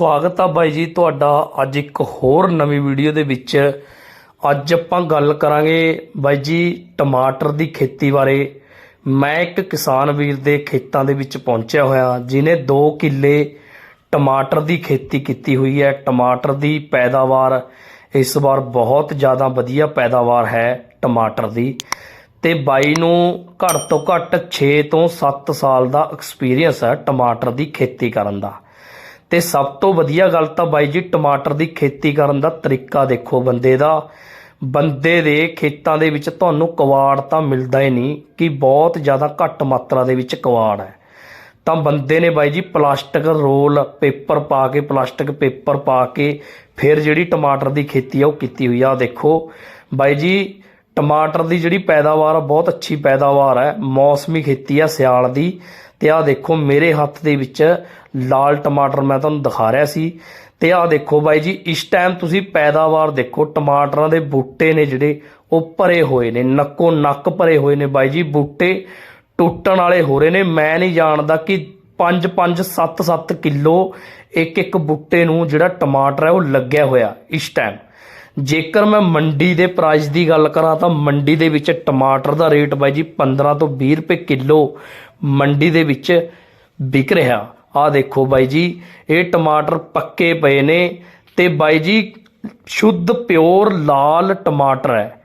ਸਵਾਗਤ ਆ ਬਾਈ ਜੀ ਤੁਹਾਡਾ ਅੱਜ ਇੱਕ ਹੋਰ ਨਵੀਂ ਵੀਡੀਓ ਦੇ ਵਿੱਚ। ਅੱਜ ਆਪਾਂ ਗੱਲ ਕਰਾਂਗੇ ਬਾਈ ਜੀ ਟਮਾਟਰ ਦੀ ਖੇਤੀ ਬਾਰੇ। ਮੈਂ ਇੱਕ ਕਿਸਾਨ ਵੀਰ ਦੇ ਖੇਤਾਂ ਦੇ ਵਿੱਚ ਪਹੁੰਚਿਆ ਹੋਇਆ ਜਿਨੇ 2 ਕਿੱਲੇ ਟਮਾਟਰ ਦੀ ਖੇਤੀ ਕੀਤੀ ਹੋਈ ਹੈ। ਟਮਾਟਰ ਦੀ ਪੈਦਾਵਾਰ ਇਸ ਵਾਰ ਬਹੁਤ ਜ਼ਿਆਦਾ ਵਧੀਆ ਪੈਦਾਵਾਰ ਹੈ ਟਮਾਟਰ ਦੀ। ਤੇ ਬਾਈ ਨੂੰ ਘੱਟ ਤੋਂ ਘੱਟ 6 ਤੋਂ 7 ਸਾਲ ਦਾ ਐਕਸਪੀਰੀਅੰਸ ਹੈ ਟਮਾਟਰ ਦੀ ਖੇਤੀ ਕਰਨ ਦਾ। ਤੇ ਸਭ ਤੋਂ ਵਧੀਆ ਗੱਲ ਤਾਂ ਬਾਈ ਜੀ, ਟਮਾਟਰ ਦੀ ਖੇਤੀ ਕਰਨ ਦਾ ਤਰੀਕਾ ਦੇਖੋ ਬੰਦੇ ਦਾ। ਬੰਦੇ ਦੇ ਖੇਤਾਂ ਦੇ ਵਿੱਚ ਤੁਹਾਨੂੰ ਕਵਾੜ ਤਾਂ ਮਿਲਦਾ ਹੀ ਨਹੀਂ ਕਿ ਬਹੁਤ ਜ਼ਿਆਦਾ ਘੱਟ ਮਾਤਰਾ ਦੇ ਵਿੱਚ ਕਵਾੜ ਹੈ। ਤਾਂ ਬੰਦੇ ਨੇ ਬਾਈ ਜੀ, ਪਲਾਸਟਿਕ ਰੋਲ ਪੇਪਰ ਪਾ ਕੇ, ਪਲਾਸਟਿਕ ਪੇਪਰ ਪਾ ਕੇ ਫਿਰ ਜਿਹੜੀ ਟਮਾਟਰ ਦੀ ਖੇਤੀ ਆ ਉਹ ਕੀਤੀ ਹੋਈ ਆ। ਆਹ ਦੇਖੋ ਬਾਈ ਜੀ, ਟਮਾਟਰ ਦੀ ਜਿਹੜੀ ਪੈਦਾਵਾਰ ਆ, ਬਹੁਤ ਅੱਛੀ ਪੈਦਾਵਾਰ ਹੈ। ਮੌਸਮੀ ਖੇਤੀ ਆ ਸਿਆਲ ਦੀ। ਤੇ ਆਹ ਦੇਖੋ ਮੇਰੇ ਹੱਥ ਦੇ ਵਿੱਚ ਲਾਲ ਟਮਾਟਰ ਮੈਂ ਤੁਹਾਨੂੰ ਦਿਖਾ ਰਿਹਾ ਸੀ। ਤੇ ਆਹ ਦੇਖੋ ਬਾਈ ਜੀ, ਇਸ ਟਾਈਮ ਤੁਸੀਂ ਪੈਦਾਵਾਰ ਦੇਖੋ, ਟਮਾਟਰਾਂ ਦੇ ਬੂਟੇ ਨੇ ਜਿਹੜੇ, ਉਹ ਭਰੇ ਹੋਏ ਨੇ, ਨੱਕੋ ਨੱਕ ਭਰੇ ਹੋਏ ਨੇ ਬਾਈ ਜੀ, ਬੂਟੇ ਟੁੱਟਣ ਵਾਲੇ ਹੋ ਰਹੇ ਨੇ। ਮੈਂ ਨਹੀਂ ਜਾਣਦਾ ਕਿ 5 5 7 7 ਕਿਲੋ ਇੱਕ ਇੱਕ ਬੂਟੇ ਨੂੰ ਜਿਹੜਾ ਟਮਾਟਰ ਹੈ, ਉਹ ਲੱਗਿਆ ਹੋਇਆ ਇਸ ਟਾਈਮ ਜੇਕਰ ਮੈਂ ਮੰਡੀ ਦੇ ਪ੍ਰਾਈਸ ਦੀ ਗੱਲ ਕਰਾਂ, ਤਾਂ ਮੰਡੀ ਦੇ ਵਿੱਚ ਟਮਾਟਰ ਦਾ ਰੇਟ ਬਾਈ ਜੀ 15 ਤੋਂ 20 ਰੁਪਏ ਕਿਲੋ ਮੰਡੀ ਦੇ ਵਿੱਚ ਵਿਕ ਰਿਹਾ। ਆ ਦੇਖੋ ਬਾਈ ਜੀ, ਇਹ ਟਮਾਟਰ ਪੱਕੇ ਪਏ ਨੇ ਤੇ ਬਾਈ ਜੀ, ਸ਼ੁੱਧ ਪਿਓਰ ਲਾਲ ਟਮਾਟਰ ਹੈ।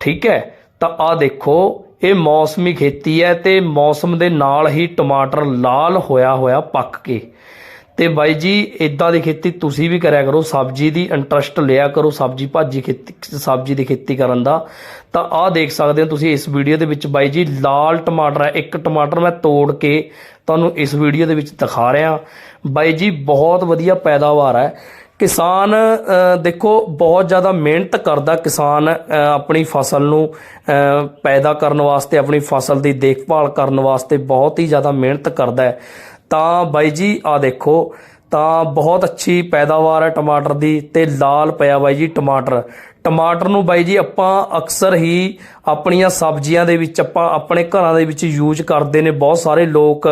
ਠੀਕ ਹੈ? ਤਾਂ ਆ ਦੇਖੋ, ਇਹ ਮੌਸਮੀ ਖੇਤੀ ਹੈ ਤੇ ਮੌਸਮ ਦੇ ਨਾਲ ਹੀ ਟਮਾਟਰ ਲਾਲ ਹੋਇਆ ਹੋਇਆ ਪੱਕ ਕੇ। ਤੇ ਬਾਈ ਜੀ ਇਦਾਂ ਦੀ ਖੇਤੀ ਤੁਸੀਂ ਵੀ ਕਰਿਆ ਕਰੋ, ਸਬਜ਼ੀ ਦੀ ਇੰਟਰਸਟ ਲਿਆ ਕਰੋ, ਸਬਜ਼ੀ ਭਾਜੀ ਖੇਤੀ, ਸਬਜ਼ੀ ਦੀ ਖੇਤੀ ਕਰਨ ਦਾ। ਤਾਂ ਆਹ ਦੇਖ ਸਕਦੇ ਹੋ ਤੁਸੀਂ ਇਸ ਵੀਡੀਓ ਦੇ ਵਿੱਚ ਬਾਈ ਜੀ, ਲਾਲ ਟਮਾਟਰ ਹੈ ਇੱਕ ਟਮਾਟਰ ਮੈਂ ਤੋੜ ਕੇ ਤੁਹਾਨੂੰ ਇਸ ਵੀਡੀਓ ਦੇ ਵਿੱਚ ਦਿਖਾ ਰਿਹਾ। ਬਾਈ ਜੀ, ਬਹੁਤ ਵਧੀਆ ਪੈਦਾਵਾਰ ਹੈ ਕਿਸਾਨ ਦੇਖੋ, ਬਹੁਤ ਜ਼ਿਆਦਾ ਮਿਹਨਤ ਕਰਦਾ ਕਿਸਾਨ ਆਪਣੀ ਫਸਲ ਨੂੰ ਪੈਦਾ ਕਰਨ ਵਾਸਤੇ, ਆਪਣੀ ਫਸਲ ਦੀ ਦੇਖਭਾਲ ਕਰਨ ਵਾਸਤੇ ਬਹੁਤ ਹੀ ਜ਼ਿਆਦਾ ਮਿਹਨਤ ਕਰਦਾ ਹੈ। ਤਾਂ ਬਾਈ ਜੀ ਆ ਦੇਖੋ, ਤਾਂ ਬਹੁਤ ਅੱਛੀ ਪੈਦਾਵਾਰ ਹੈ ਟਮਾਟਰ ਦੀ ਤੇ ਲਾਲ ਪਿਆ ਬਾਈ ਜੀ ਟਮਾਟਰ। ਟਮਾਟਰ ਨੂੰ ਬਾਈ ਜੀ ਆਪਾਂ ਅਕਸਰ ਹੀ ਆਪਣੀਆਂ ਸਬਜ਼ੀਆਂ ਦੇ ਵਿੱਚ, ਆਪਾਂ ਆਪਣੇ ਘਰਾਂ ਦੇ ਵਿੱਚ ਯੂਜ਼ ਕਰਦੇ ਨੇ। ਬਹੁਤ ਸਾਰੇ ਲੋਕ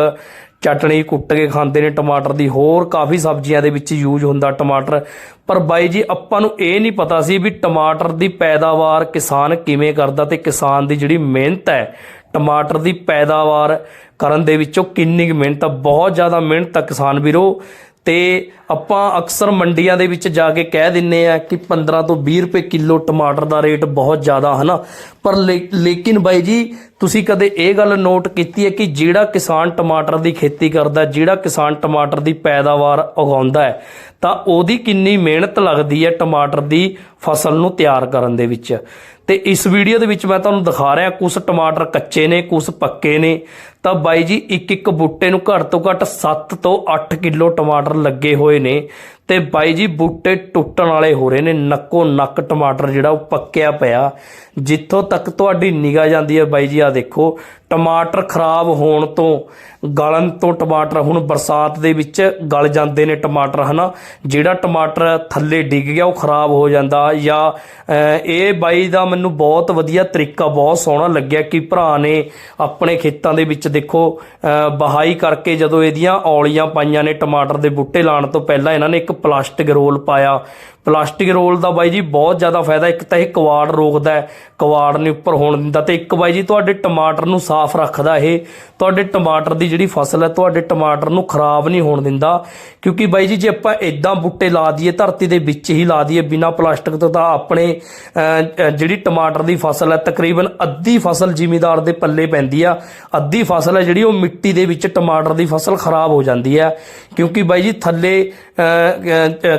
ਚਟਣੀ ਕੁੱਟ ਕੇ ਖਾਂਦੇ ਨੇ ਟਮਾਟਰ ਦੀ। ਹੋਰ ਕਾਫੀ ਸਬਜ਼ੀਆਂ ਦੇ ਵਿੱਚ ਯੂਜ਼ ਹੁੰਦਾ ਟਮਾਟਰ। ਪਰ ਬਾਈ ਜੀ, ਆਪਾਂ ਨੂੰ ਇਹ ਨਹੀਂ ਪਤਾ ਸੀ ਵੀ ਟਮਾਟਰ ਦੀ ਪੈਦਾਵਾਰ ਕਿਸਾਨ ਕਿਵੇਂ ਕਰਦਾ ਤੇ ਕਿਸਾਨ ਦੀ ਜਿਹੜੀ ਮਿਹਨਤ ਹੈ ਟਮਾਟਰ ਦੀ ਪੈਦਾਵਾਰ ਕਰਨ ਦੇ ਵਿੱਚੋਂ ਕਿੰਨੀ ਕੁ ਮਿਹਨਤ ਆ, ਬਹੁਤ ਜ਼ਿਆਦਾ ਮਿਹਨਤ ਆ ਕਿਸਾਨ ਵੀਰੋ। ਤੇ ਆਪਾਂ ਅਕਸਰ ਮੰਡੀਆਂ ਦੇ ਵਿੱਚ ਜਾ ਕੇ ਕਹਿ ਦਿੰਨੇ ਆ ਕਿ 15 ਤੋਂ 20 ਰੁਪਏ ਕਿਲੋ ਟਮਾਟਰ ਦਾ ਰੇਟ ਬਹੁਤ ਜ਼ਿਆਦਾ, ਹਨਾ? ਪਰ ਲੇ- ਲੇਕਿਨ ਬਾਈ ਜੀ, ਤੁਸੀਂ ਕਦੇ ਇਹ ਗੱਲ ਨੋਟ ਕੀਤੀ ਹੈ ਕਿ ਜਿਹੜਾ ਕਿਸਾਨ ਟਮਾਟਰ ਦੀ ਖੇਤੀ ਕਰਦਾ, ਜਿਹੜਾ ਕਿਸਾਨ ਟਮਾਟਰ ਦੀ ਪੈਦਾਵਾਰ ਉਗਾਉਂਦਾ ਹੈ ਤਾਂ ਉਹਦੀ ਕਿੰਨੀ ਮਿਹਨਤ ਲੱਗਦੀ ਹੈ ਟਮਾਟਰ ਦੀ ਫਸਲ ਨੂੰ ਤਿਆਰ ਕਰਨ ਦੇ ਵਿੱਚ। ਤੇ ਇਸ ਵੀਡੀਓ ਦੇ ਵਿੱਚ ਮੈਂ ਤੁਹਾਨੂੰ ਦਿਖਾ ਰਿਹਾ ਕੁਝ ਟਮਾਟਰ ਕੱਚੇ ਨੇ ਕੁਝ ਪੱਕੇ ਨੇ। ਤਾਂ ਬਾਈ ਜੀ ਇੱਕ ਇੱਕ ਬੂਟੇ ਨੂੰ ਘੱਟ ਤੋਂ ਘੱਟ 7 ਤੋਂ 8 ਕਿਲੋ ਟਮਾਟਰ ਲੱਗੇ ਹੋਏ ਨੇ। ਤੇ ਬਾਈ ਜੀ, ਬੂਟੇ ਟੁੱਟਣ ਵਾਲੇ ਹੋ ਰਹੇ ਨੇ। ਨੱਕੋ ਨੱਕ ਟਮਾਟਰ ਜਿਹੜਾ ਉਹ ਪੱਕਿਆ ਪਿਆ। ਜਿੱਥੋਂ ਤੱਕ ਤੁਹਾਡੀ ਨਿਗਾਹ ਜਾਂਦੀ ਹੈ ਬਾਈ ਜੀ ਆ ਦੇਖੋ ਟਮਾਟਰ ਖਰਾਬ ਹੋਣ ਤੋਂ ਗਲਣ ਤੋਂ ਟਮਾਟਰ ਹੁਣ ਬਰਸਾਤ ਦੇ ਵਿੱਚ ਗਲ ਜਾਂਦੇ ਨੇ ਟਮਾਟਰ, ਹਨਾ? ਜਿਹੜਾ ਟਮਾਟਰ ਥੱਲੇ ਡਿੱਗ ਗਿਆ, ਉਹ ਖਰਾਬ ਹੋ ਜਾਂਦਾ ਜਾਂ ਇਹ ਬਾਈ ਦਾ ਮੈਨੂੰ ਬਹੁਤ ਵਧੀਆ ਤਰੀਕਾ, ਬਹੁਤ ਸੋਹਣਾ ਲੱਗਿਆ ਕਿ ਭਰਾ ਨੇ ਆਪਣੇ ਖੇਤਾਂ ਦੇ ਵਿੱਚ ਦੇਖੋ ਬਹਾਈ ਕਰਕੇ ਜਦੋਂ ਇਹਦੀਆਂ ਔਲੀਆਂ ਪਾਈਆਂ ਨੇ ਟਮਾਟਰ ਦੇ ਬੂਟੇ ਲਾਉਣ ਤੋਂ ਪਹਿਲਾਂ ਇਹਨਾਂ ਨੇ ਇੱਕ ਪਲਾਸਟਿਕ ਰੋਲ ਪਾਇਆ। ਪਲਾਸਟਿਕ ਰੋਲ ਦਾ ਬਾਈ ਜੀ ਬਹੁਤ ਜ਼ਿਆਦਾ ਫਾਇਦਾ, ਇੱਕ ਤਾਂ ਇਹ ਕਵਾੜ ਰੋਕਦਾ ਹੈ, ਕਵਾੜ ਨੇ ਉੱਪਰ ਹੋਣ ਦਿੰਦਾ ਤੇ ਇੱਕ ਬਾਈ ਜੀ ਤੁਹਾਡੇ ਟਮਾਟਰ ਨੂੰ ਸਾਫ਼ ਰੱਖਦਾ ਇਹ। ਤੁਹਾਡੇ ਟਮਾਟਰ ਦੀ ਜਿਹੜੀ ਫਸਲ ਹੈ, ਤੁਹਾਡੇ ਟਮਾਟਰ ਨੂੰ ਖਰਾਬ ਨਹੀਂ ਹੋਣ ਦਿੰਦਾ। ਕਿਉਂਕਿ ਬਾਈ ਜੀ, ਜੇ ਆਪਾਂ ਇਦਾਂ ਬੂਟੇ ਲਾ ਦਈਏ, ਧਰਤੀ ਦੇ ਵਿੱਚ ਹੀ ਲਾ ਦਈਏ, ਬਿਨਾ ਪਲਾਸਟਿਕ ਤੋਂ ਤਾਂ ਆਪਣੇ ਜਿਹੜੀ ਟਮਾਟਰ ਦੀ ਫਸਲ ਹੈ, ਤਕਰੀਬਨ ਅੱਧੀ ਫਸਲ ਜ਼ਿਮੀਦਾਰ ਦੇ ਪੱਲੇ ਪੈਂਦੀ ਆ। ਅੱਧੀ ਫਸਲ ਹੈ ਜਿਹੜੀ, ਉਹ ਮਿੱਟੀ ਦੇ ਵਿੱਚ ਟਮਾਟਰ ਦੀ ਫਸਲ ਖਰਾਬ ਹੋ ਜਾਂਦੀ ਹੈ। ਕਿਉਂਕਿ ਬਾਈ ਜੀ, ਥੱਲੇ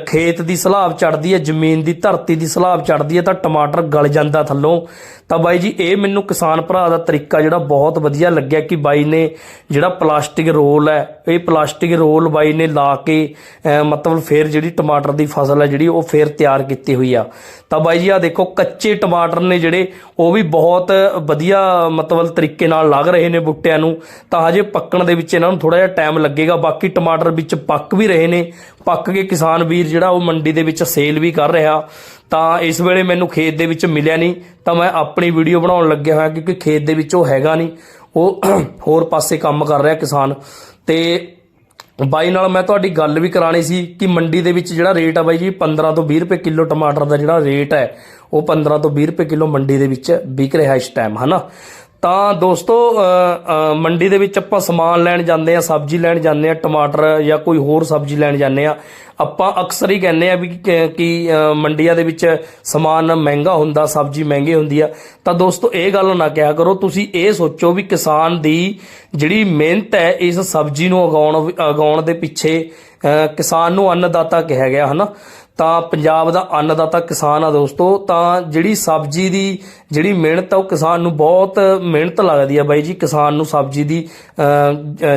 ਖੇਤ ਦੀ ਸਲਾਬ ਚੜਦੀ ਹੈ, ਜ਼ਮੀਨ ਦੀ ਧਰਤੀ ਦੀ ਸਲਾਬ ਚੜਦੀ ਹੈ, ਤਾਂ ਟਮਾਟਰ ਗਲ ਜਾਂਦਾ ਥੱਲੋਂ। ਤਾਂ ਬਾਈ ਜੀ, ਇਹ ਮੈਨੂੰ ਕਿਸਾਨ ਭਰਾ ਦਾ ਤਰੀਕਾ ਜਿਹੜਾ ਬਹੁਤ ਬਹੁਤ ਵਧੀਆ ਲੱਗਿਆ ਕਿ ਬਾਈ ਨੇ ਜਿਹੜਾ ਪਲਾਸਟਿਕ ਰੋਲ ਹੈ, ਇਹ ਪਲਾਸਟਿਕ ਰੋਲ ਬਾਈ ਨੇ ਲਾ ਕੇ ਮਤਲਬ ਫਿਰ ਜਿਹੜੀ ਟਮਾਟਰ ਦੀ ਫਸਲ ਹੈ ਜਿਹੜੀ ਉਹ ਫਿਰ ਤਿਆਰ ਕੀਤੀ ਹੋਈ ਆ। ਤਾਂ ਬਾਈ ਜੀ ਆ ਦੇਖੋ ਕੱਚੇ ਟਮਾਟਰ ਨੇ ਜਿਹੜੇ, ਉਹ ਵੀ ਬਹੁਤ ਵਧੀਆ, ਮਤਲਬ ਤਰੀਕੇ ਨਾਲ ਲੱਗ ਰਹੇ ਨੇ ਬੁੱਟਿਆਂ ਨੂੰ। ਤਾਂ ਹਜੇ ਪੱਕਣ ਦੇ ਵਿੱਚ ਇਹਨਾਂ ਨੂੰ ਥੋੜਾ ਜਿਹਾ ਟਾਈਮ ਲੱਗੇਗਾ। ਬਾਕੀ ਟਮਾਟਰ ਵਿੱਚ ਪੱਕ ਵੀ ਰਹੇ ਨੇ। ਪੱਕ ਕੇ ਕਿਸਾਨ ਵੀਰ ਜਿਹੜਾ ਉਹ ਮੰਡੀ ਦੇ ਵਿੱਚ ਸੇਲ ਵੀ ਕਰ ਰਿਹਾ। ਤਾਂ ਇਸ ਵੇਲੇ ਮੈਨੂੰ ਖੇਤ ਦੇ ਵਿੱਚ ਮਿਲਿਆ ਨਹੀਂ, ਤਾਂ ਮੈਂ ਆਪਣੀ ਵੀਡੀਓ ਬਣਾਉਣ ਲੱਗਿਆ ਹੋਇਆ ਕਿਉਂਕਿ ਖੇਤ ਦੇ ਵਿੱਚ ਉਹ ਹੈਗਾ ਨਹੀਂ। ਉਹ ਹੋਰ ਪਾਸੇ ਕੰਮ ਕਰ ਰਿਹਾ ਕਿਸਾਨ। ਤੇ ਬਾਈ ਨਾਲ ਮੈਂ ਤੁਹਾਡੀ ਗੱਲ ਵੀ ਕਰਾਣੀ ਸੀ ਕਿ ਮੰਡੀ ਦੇ ਵਿੱਚ ਜਿਹੜਾ ਰੇਟ ਆ ਬਾਈ ਜੀ 15 ਤੋਂ 20 ਰੁਪਏ ਕਿਲੋ ਟਮਾਟਰ ਦਾ ਜਿਹੜਾ ਰੇਟ ਹੈ, ਉਹ 15 ਤੋਂ 20 ਰੁਪਏ ਕਿਲੋ ਮੰਡੀ ਦੇ ਵਿੱਚ ਵਿਕ ਰਿਹਾ ਇਸ ਟਾਈਮ ਹਨਾ? ਤਾਂ ਦੋਸਤੋ ਮੰਡੀ ਦੇ ਵਿੱਚ ਆਪਾਂ ਸਮਾਨ ਲੈਣ ਜਾਂਦੇ ਆ ਸਬਜ਼ੀ ਲੈਣ ਜਾਂਦੇ ਆ ਟਮਾਟਰ ਜਾਂ ਕੋਈ ਹੋਰ ਸਬਜ਼ੀ ਲੈਣ ਜਾਂਦੇ ਆ ਆਪਾਂ ਅਕਸਰ ਹੀ ਕਹਿੰਦੇ ਆ ਵੀ ਕਿ ਮੰਡੀਆਂ ਦੇ ਵਿੱਚ ਸਮਾਨ ਮਹਿੰਗਾ ਹੁੰਦਾ, ਸਬਜ਼ੀ ਮਹਿੰਗੀ ਹੁੰਦੀ ਆ। ਤਾਂ ਦੋਸਤੋ, ਇਹ ਗੱਲ ਨਾ ਕਿਹਾ ਕਰੋ, ਤੁਸੀਂ ਇਹ ਸੋਚੋ ਵੀ ਕਿਸਾਨ ਦੀ ਜਿਹੜੀ ਮਿਹਨਤ ਹੈ, ਇਸ ਸਬਜ਼ੀ ਨੂੰ ਉਗਾਉਣ ਉਗਾਉਣ ਦੇ ਪਿੱਛੇ ਕਿਸਾਨ ਨੂੰ ਅੰਨਦਾਤਾ ਕਿਹਾ ਗਿਆ, ਹਨਾ? ਤਾਂ ਪੰਜਾਬ ਦਾ ਅੰਨਦਾਤਾ ਕਿਸਾਨ ਆ ਦੋਸਤੋ, ਤਾਂ ਜਿਹੜੀ ਸਬਜ਼ੀ ਦੀ ਜਿਹੜੀ ਮਿਹਨਤ ਆ, ਉਹ ਕਿਸਾਨ ਨੂੰ ਬਹੁਤ ਮਿਹਨਤ ਲੱਗਦੀ ਆ ਬਾਈ ਜੀ। ਕਿਸਾਨ ਨੂੰ ਸਬਜ਼ੀ ਦੀ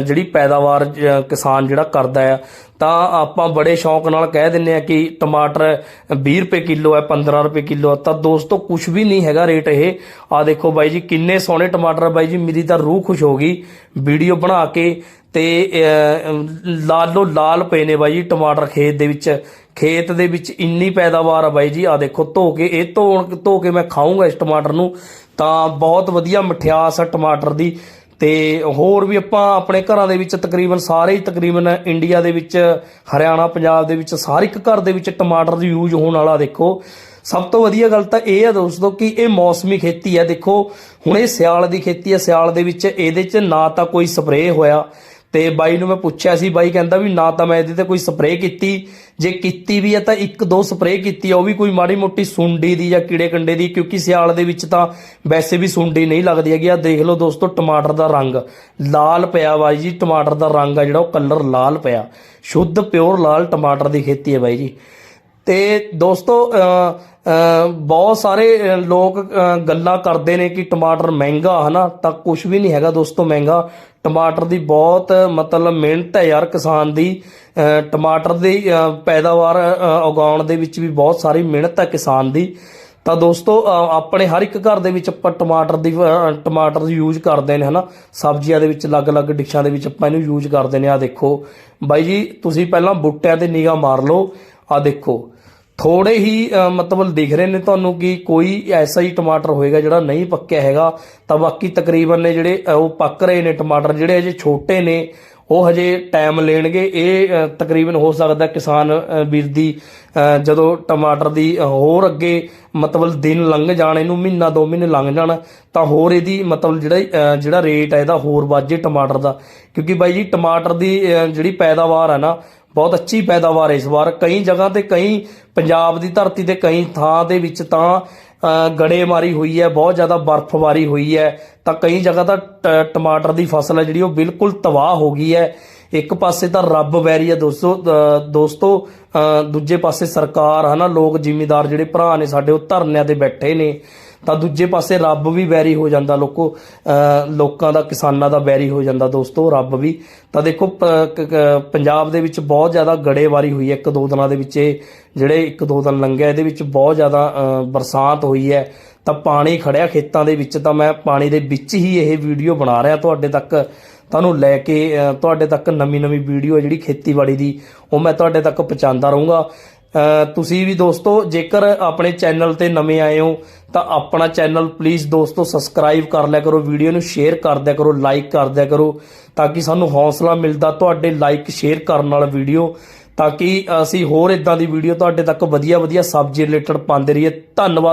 ਜਿਹੜੀ ਪੈਦਾਵਾਰ ਕਿਸਾਨ ਜਿਹੜਾ ਕਰਦਾ ਆ ਤਾਂ ਆਪਾਂ ਬੜੇ ਸ਼ੌਂਕ ਨਾਲ ਕਹਿ ਦਿੰਨੇ ਆ ਕਿ ਟਮਾਟਰ 20 ਰੁਪਏ ਕਿਲੋ ਹੈ 15 ਰੁਪਏ ਕਿਲੋ ਹੈ। ਤਾਂ ਦੋਸਤੋ ਕੁਝ ਵੀ ਨਹੀਂ ਹੈਗਾ ਰੇਟ ਇਹ। ਆ ਦੇਖੋ ਬਾਈ ਜੀ ਕਿੰਨੇ ਸੋਹਣੇ ਟਮਾਟਰ ਬਾਈ ਜੀ। ਮੇਰੀ ਤਾਂ ਰੂਹ ਖੁਸ਼ ਹੋ ਗਈ। ਵੀਡੀਓ ਬਣਾ ਕੇ ਤੇ ਅਹ, ਲਾਲੋ ਲਾਲ ਪਏ ਨੇ ਬਾਈ ਜੀ ਟਮਾਟਰ ਖੇਤ ਦੇ ਵਿੱਚ। ਖੇਤ ਦੇ ਵਿੱਚ ਇੰਨੀ ਪੈਦਾਵਾਰ ਆ ਬਾਈ ਜੀ। ਆ ਦੇਖੋ ਧੋ ਕੇ ਇਹ ਧੋਣ ਧੋ ਕੇ ਮੈਂ ਖਾਊਂਗਾ ਇਸ ਟਮਾਟਰ ਨੂੰ। ਤਾਂ ਬਹੁਤ ਵਧੀਆ ਮਠਿਆਸ ਆ ਟਮਾਟਰ ਦੀ। ਤੇ ਹੋਰ ਵੀ ਆਪਾਂ ਆਪਣੇ ਘਰਾਂ ਦੇ ਵਿੱਚ ਤਕਰੀਬਨ ਸਾਰੇ ਹੀ ਤਕਰੀਬਨ ਇੰਡੀਆ ਦੇ ਵਿੱਚ, ਹਰਿਆਣਾ, ਪੰਜਾਬ ਦੇ ਵਿੱਚ ਹਰ ਇੱਕ ਘਰ ਦੇ ਵਿੱਚ ਟਮਾਟਰ ਦੀ ਯੂਜ਼ ਹੋਣ ਵਾਲਾ ਦੇਖੋ। ਸਭ ਤੋਂ ਵਧੀਆ ਗੱਲ ਤਾਂ ਇਹ ਹੈ ਦੋਸਤੋ ਕਿ ਇਹ ਮੌਸਮੀ ਖੇਤੀ ਹੈ ਦੇਖੋ, ਹੁਣ ਇਹ ਸਿਆਲ ਦੀ ਖੇਤੀ ਹੈ ਸਿਆਲ ਦੇ ਵਿੱਚ ਇਹਦੇ 'ਚ ਨਾ ਤਾਂ ਕੋਈ ਸਪਰੇਅ ਹੋਇਆ ਤੇ ਬਾਈ ਨੂੰ ਮੈਂ ਪੁੱਛਿਆ ਸੀ, ਬਾਈ ਕਹਿੰਦਾ ਵੀ ਨਾ ਤਾਂ ਮੈਂ ਇਹਦੇ ਤੇ ਕੋਈ ਸਪਰੇਅ ਕੀਤੀ। ਜੇ ਕੀਤੀ ਵੀ ਹੈ ਤਾਂ ਇੱਕ ਦੋ ਸਪਰੇਅ ਕੀਤੀ ਆ, ਉਹ ਵੀ ਕੋਈ ਮਾੜੀ ਮੋਟੀ ਸੁੰਡੀ ਦੀ ਜਾਂ ਕੀੜੇ ਕੰਡੇ ਦੀ, ਕਿਉਂਕਿ ਸਿਆਲ ਦੇ ਵਿੱਚ ਤਾਂ ਵੈਸੇ ਵੀ ਸੁੰਡੀ ਨਹੀਂ ਲੱਗਦੀ ਹੈਗੀ। ਆ ਦੇਖ ਲਓ ਦੋਸਤੋ, ਟਮਾਟਰ ਦਾ ਰੰਗ। ਲਾਲ ਪਿਆ ਬਾਈ ਜੀ, ਟਮਾਟਰ ਦਾ ਰੰਗ ਆ ਜਿਹੜਾ, ਉਹ ਕਲਰ ਲਾਲ ਪਿਆ। ਸ਼ੁੱਧ ਪਿਓਰ ਲਾਲ ਟਮਾਟਰ ਦੀ ਖੇਤੀ ਹੈ ਬਾਈ ਜੀ। ਤੇ ਦੋਸਤੋ ਬਹੁਤ ਸਾਰੇ ਲੋਕ ਗੱਲਾਂ ਕਰਦੇ ਨੇ ਕਿ ਟਮਾਟਰ ਮਹਿੰਗਾ, ਹਨਾ? ਤਾਂ ਕੁਝ ਵੀ ਨਹੀਂ ਹੈਗਾ ਦੋਸਤੋ ਮਹਿੰਗਾ। ਟਮਾਟਰ ਦੀ ਬਹੁਤ, ਮਤਲਬ ਮਿਹਨਤ ਹੈ ਯਾਰ ਕਿਸਾਨ ਦੀ। ਟਮਾਟਰ ਦੀ ਪੈਦਾਵਾਰ ਉਗਾਉਣ ਦੇ ਵਿੱਚ ਵੀ ਬਹੁਤ ਸਾਰੀ ਮਿਹਨਤ ਹੈ ਕਿਸਾਨ ਦੀ। ਤਾਂ ਦੋਸਤੋ ਆਪਣੇ ਹਰ ਇੱਕ ਘਰ ਦੇ ਵਿੱਚ ਆਪਾਂ ਟਮਾਟਰ ਦੀ ਟਮਾਟਰ ਦੀ ਯੂਜ਼ ਕਰਦੇ ਨੇ, ਹਨਾ? ਸਬਜ਼ੀਆਂ ਦੇ ਵਿੱਚ, ਅਲੱਗ-ਅਲੱਗ ਡਿਸ਼ਾਂ ਦੇ ਵਿੱਚ ਆਪਾਂ ਇਹਨੂੰ ਯੂਜ਼ ਕਰਦੇ ਨੇ। ਆ ਦੇਖੋ। ਬਾਈ ਜੀ, ਤੁਸੀਂ ਪਹਿਲਾਂ ਬੂਟਿਆਂ ਤੇ ਨਿਗਾਹ ਮਾਰ ਲਓ। ਆ ਦੇਖੋ। ਥੋੜੇ ਹੀ ਮਤਲਬ ਦਿਖ ਰਹੇ ਨੇ ਤੁਹਾਨੂੰ ਕਿ ਕੋਈ ਐਸਾ ਹੀ ਟਮਾਟਰ ਹੋਏਗਾ ਜਿਹੜਾ ਨਹੀਂ ਪੱਕਿਆ ਹੈਗਾ। ਤਾਂ ਬਾਕੀ ਤਕਰੀਬਨ ਨੇ ਜਿਹੜੇ ਉਹ ਪੱਕ ਰਹੇ ਨੇ ਟਮਾਟਰ, ਜਿਹੜੇ ਅਜੇ ਛੋਟੇ ਨੇ, ਉਹ ਹਜੇ ਟਾਈਮ ਲੈਣਗੇ। ਇਹ ਤਕਰੀਬਨ ਹੋ ਸਕਦਾ ਕਿਸਾਨ ਵੀਰ ਦੀ ਜਦੋਂ ਟਮਾਟਰ ਦੀ ਹੋਰ ਅੱਗੇ ਮਤਲਬ ਦਿਨ ਲੰਘ ਜਾਣ, ਇਹਨੂੰ ਮਹੀਨਾ, ਦੋ ਮਹੀਨੇ ਲੰਘ ਜਾਣ, ਤਾਂ ਹੋਰ ਇਹਦੀ ਮਤਲਬ ਜਿਹੜਾ ਜਿਹੜਾ ਰੇਟ ਹੈ ਇਹਦਾ ਹੋਰ ਵਾਜੇ ਟਮਾਟਰ ਦਾ। ਕਿਉਂਕਿ ਬਾਈ ਜੀ, ਟਮਾਟਰ ਦੀ ਜਿਹੜੀ ਪੈਦਾਵਾਰ ਹੈ ਨਾ ਬਹੁਤ ਅੱਛੀ ਪੈਦਾਵਾਰ ਇਸ ਵਾਰ। ਕਈ ਜਗ੍ਹਾ ਤੇ ਕਈ ਪੰਜਾਬ ਦੀ ਧਰਤੀ ਤੇ ਕਈ ਥਾਂ ਦੇ ਵਿੱਚ ਤਾਂ ਅ, ਗੜੇਮਾਰੀ ਹੋਈ ਹੈ ਬਹੁਤ ਜ਼ਿਆਦਾ ਬਰਫ਼ਬਾਰੀ ਹੋਈ ਹੈ। ਤਾਂ ਕਈ ਜਗ੍ਹਾ ਤਾਂ ਟ- ਟਮਾਟਰ ਦੀ ਫਸਲ ਹੈ ਜਿਹੜੀ ਉਹ ਬਿਲਕੁਲ ਤਬਾਹ ਹੋ ਗਈ ਹੈ। ਇੱਕ ਪਾਸੇ ਤਾਂ ਰੱਬ ਵੈਰੀ ਹੈ ਦੋਸਤੋ ਦੋਸਤੋ ਦੂਜੇ ਪਾਸੇ ਸਰਕਾਰ ਹਨਾ ਲੋਕ ਜ਼ਿਮੀਦਾਰ ਜਿਹੜੇ ਭਰਾ ਨੇ ਸਾਡੇ ਉਹ ਧਰਨਿਆਂ ਤੇ ਬੈਠੇ ਨੇ। ਤਾਂ ਦੂਜੇ ਪਾਸੇ ਰੱਬ ਵੀ ਵੈਰੀ ਹੋ ਜਾਂਦਾ ਲੋਕੋ ਲੋਕਾਂ ਦਾ, ਕਿਸਾਨਾਂ ਦਾ ਵੈਰੀ ਹੋ ਜਾਂਦਾ ਦੋਸਤੋ, ਰੱਬ ਵੀ। ਤਾਂ ਦੇਖੋ, ਪ- ਪੰਜਾਬ ਦੇ ਵਿੱਚ ਬਹੁਤ ਜ਼ਿਆਦਾ ਗੜੇਵਾਰੀ ਹੋਈ ਹੈ। ਇੱਕ ਦੋ ਦਿਨਾਂ ਦੇ ਵਿੱਚ ਇਹ ਜਿਹੜੇ ਇੱਕ ਦੋ ਦਿਨ ਲੰਘਿਆ, ਇਹਦੇ ਵਿੱਚ ਬਹੁਤ ਜ਼ਿਆਦਾ ਬਰਸਾਤ ਹੋਈ ਹੈ। ਤਾਂ ਪਾਣੀ ਖੜਿਆ ਖੇਤਾਂ ਦੇ ਵਿੱਚ, ਤਾਂ ਮੈਂ ਪਾਣੀ ਦੇ ਵਿੱਚ ਹੀ ਇਹ ਵੀਡੀਓ ਬਣਾ ਰਿਹਾ ਤੁਹਾਡੇ ਤੱਕ। ਤੁਹਾਨੂੰ ਲੈ ਕੇ ਤੁਹਾਡੇ ਤੱਕ ਨਵੀਂ ਨਵੀਂ ਵੀਡੀਓ ਜਿਹੜੀ ਖੇਤੀਬਾੜੀ ਦੀ, ਉਹ ਮੈਂ ਤੁਹਾਡੇ ਤੱਕ ਪਹੁੰਚਾਉਂਦਾ ਰਹੂੰਗਾ। ਤੁਸੀਂ ਵੀ ਦੋਸਤੋ, ਜੇਕਰ ਆਪਣੇ ਚੈਨਲ ਤੇ ਨਵੇਂ ਆਏ ਹੋ, ਤਾਂ ਆਪਣਾ ਚੈਨਲ ਪਲੀਜ਼ ਦੋਸਤੋ ਸਬਸਕ੍ਰਾਈਬ ਕਰ ਲਿਆ ਕਰੋ ਵੀਡੀਓ ਨੂੰ ਸ਼ੇਅਰ ਕਰ ਦਿਆ ਕਰੋ ਲਾਈਕ ਕਰ ਦਿਆ ਕਰੋ, ਤਾਂ ਕਿ ਸਾਨੂੰ ਹੌਸਲਾ ਮਿਲਦਾ ਤੁਹਾਡੇ ਲਾਈਕ ਸ਼ੇਅਰ ਕਰਨ ਨਾਲ ਵੀਡੀਓ ਤਾਂ ਕਿ ਅਸੀਂ ਹੋਰ ਇਦਾਂ ਦੀ ਵੀਡੀਓ ਤੁਹਾਡੇ ਤੱਕ ਵਧੀਆ ਵਧੀਆ ਸਬਜ਼ੀ ਰਿਲੇਟਡ ਪਾਉਂਦੇ ਰਹੀਏ। ਧੰਨਵਾਦ।